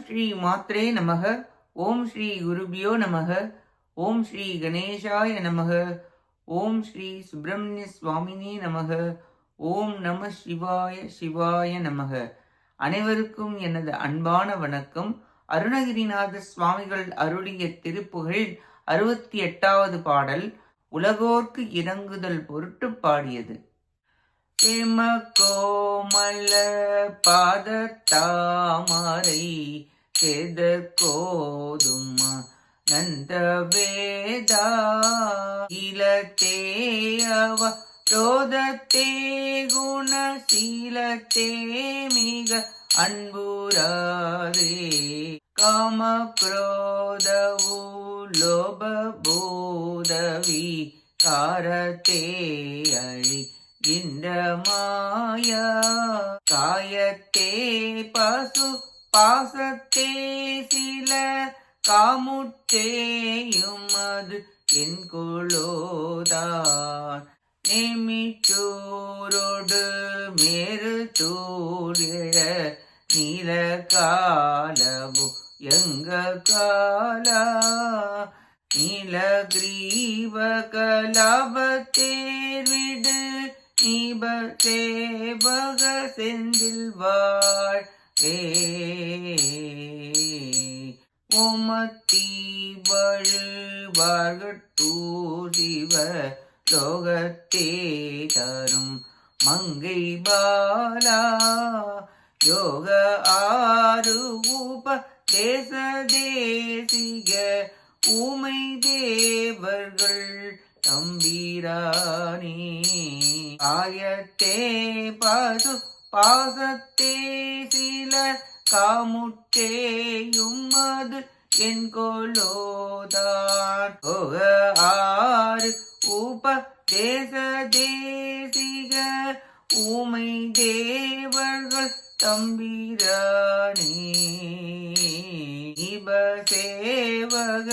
ஸ்ரீ மாத்ரே நமக. ஓம் ஸ்ரீ குருபியோ நமக. ஓம் ஸ்ரீ கணேசாய நமக. ஓம் ஸ்ரீ சுப்பிரமணிய சுவாமினே நமக. ஓம் நம சிவாய சிவாய நமக. அனைவருக்கும் எனது அன்பான வணக்கம். அருணகிரிநாத சுவாமிகள் அருளிய திருப்புகழில் அறுபத்தி எட்டாவது பாடல் உலகோர்க்கு இறங்குதல் பொருட்டு பாடியது. செம கோமல பாதத்தாமரை செத கோதும் நந்த வேதா இலத்தேயவ ரோதத்தே குணசீலத்தே மிக அன்புராதே காம குரோதவு லோப பூதவி காரத்தே அழி இந்த மாயா. காயத்தே பசு பாசத்தே சில காமுட்டேயும் அது என் குளோதான் நேமிச்சோரோடு மேரு தூரிழ நீல காலவு எங்க காலா? நீல நீலகிரீவ கலாபத்தேர்விடு நீப சேவக செந்தில் வாழ் ஏ ஓமத்தி லோகத்தே தரும் மங்கை பாலா. யோக ஆறு உப தேச தேசிக உமை தேவர்கள் தம்பீரானே. ஆயத்தே பாசு பாசத்தே சில காமுற்றேயும் அது என் கோலோதான் போக ஆறு உப தேச தேசிக ஊமை தேவர்கள் தம்பிரானே. இப சேவக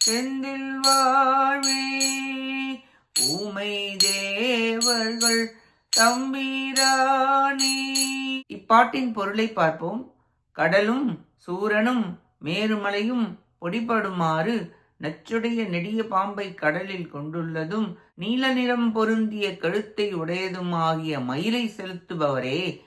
செந்தில் வாழ்வே ஊமை தேவர்கள் தம்பிரானே. இப்பாட்டின் பொருளை பார்ப்போம். கடலும் சூரனும் மேருமலையும் பொடிபடுமாறு நச்சுடைய நெடிய பாம்பை கடலில் கொண்டுள்ளதும் நீல நிறம் பொருந்திய கழுத்தை உடையதுமாகிய மயிலை செலுத்துபவரே.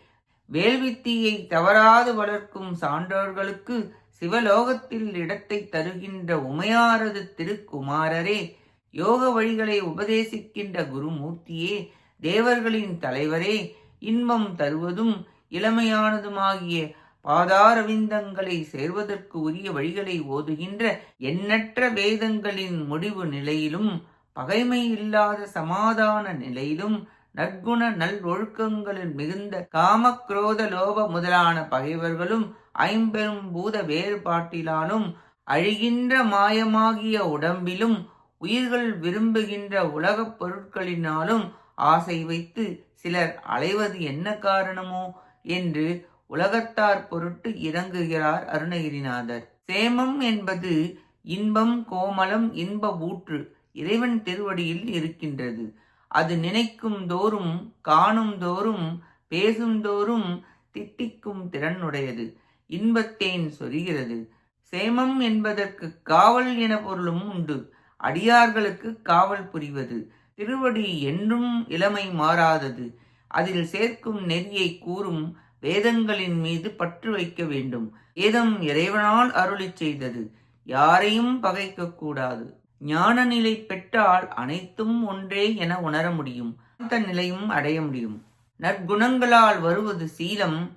வேள்வித்தீயை தவறாது வளர்க்கும் சான்றோர்களுக்கு சிவலோகத்தில் இடத்தை தருகின்ற உமையாரது திருக்குமாரரே. யோக வழிகளை உபதேசிக்கின்ற குருமூர்த்தியே தேவர்களின் தலைவரே இன்பம் தருவதும் இளமையானதுமாகிய பாதாரவிந்தங்களை சேர்வதற்கு உரிய வழிகளை ஓதுகின்ற எண்ணற்ற வேதங்களின் முடிவு நிலையிலும் பகைமை இல்லாத சமாதான நிலையிலும் நற்குண நல் ஒழுக்கங்களில் மிகுந்த காம குரோத லோப முதலான பகைவர்களும் ஐம்பெரும் பூத வேறுபாட்டிலானும் அழிகின்ற மாயமாகிய உடம்பிலும் உயிர்கள் விரும்புகின்ற உலகப் பொருட்களினாலும் ஆசை வைத்து சிலர் அலைவது என்ன காரணமோ என்று உலகத்தார் பொருட்டு இறங்குகிறார் அருணகிரிநாதர். சேமம் என்பது இன்பம் கோமலம் இன்ப ஊற்று இறைவன் திருவடியில் இருக்கின்றது. அது நினைக்கும் தோறும் காணும் தோறும் பேசும் தோறும் திட்டிக்கும் திறனுடையது. இன்பத்தேன் சொரிகிறது. சேமம் என்பதற்கு காவல் என பொருளும் உண்டு. அடியார்களுக்கு காவல் புரிவது. திருவடி என்றும் இளமை மாறாதது. அதில் சேர்க்கும் நெறியை கூறும் வேதங்களின் மீது பற்று வைக்க வேண்டும். வேதம் இறைவனால் அருளிச் செய்தது. யாரையும் பகைக்க கூடாது. ஞான நிலை பெற்றால் அனைத்தும் ஒன்றே என உணர முடியும். அந்த நிலையும் அடைய முடியும். நற்குணங்களால் வருவது சீலம்.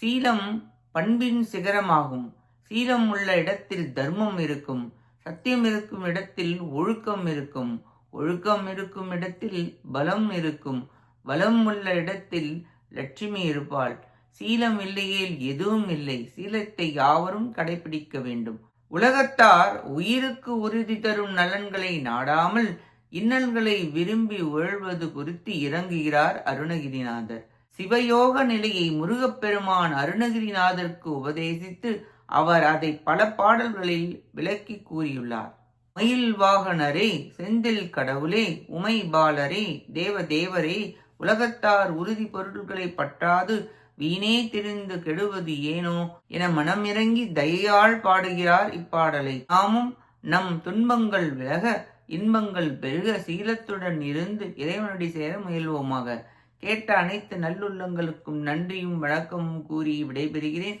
சீலம் பண்பின் சிகரமாகும். சீலம் உள்ள இடத்தில் தர்மம் இருக்கும். சத்தியம் இருக்கும் இடத்தில் ஒழுக்கம் இருக்கும். ஒழுக்கம் இருக்கும் இடத்தில் பலம் இருக்கும். பலம் உள்ள இடத்தில் லட்சுமி இருப்பாள். சீலம் இல்லையேல் எதுவும் இல்லை. சீலத்தை யாவரும் கடைபிடிக்க வேண்டும். உலகத்தார் உயிருக்கு உறுதி தரும் நலன்களை நாடாமல் இன்னல்களை விரும்பி உழல்வது குறித்து இறங்குகிறார் அருணகிரிநாதர். சிவயோக நிலையை முருகப்பெருமான் அருணகிரிநாதருக்கு உபதேசித்து அவர் அதை பல பாடல்களில் விளக்கி கூறியுள்ளார். மயில் வாகனரே செந்தில் கடவுளே உமை பாலரே தேவ தேவரே உலகத்தார் உறுதி பொருட்களை பற்றாது வீணே திரிந்து கெடுவது ஏனோ என மனம் இறங்கி தயையால் பாடுகிறார் இப்பாடலை. நாமும் நம் துன்பங்கள் விலக இன்பங்கள் பெருக சீலத்துடன் இருந்து இறைவனடி சேர முயல்வோமாக. கேட்ட அனைத்து நல்லுள்ளங்களுக்கும் நன்றியும் வணக்கமும் கூறி விடைபெறுகிறேன்.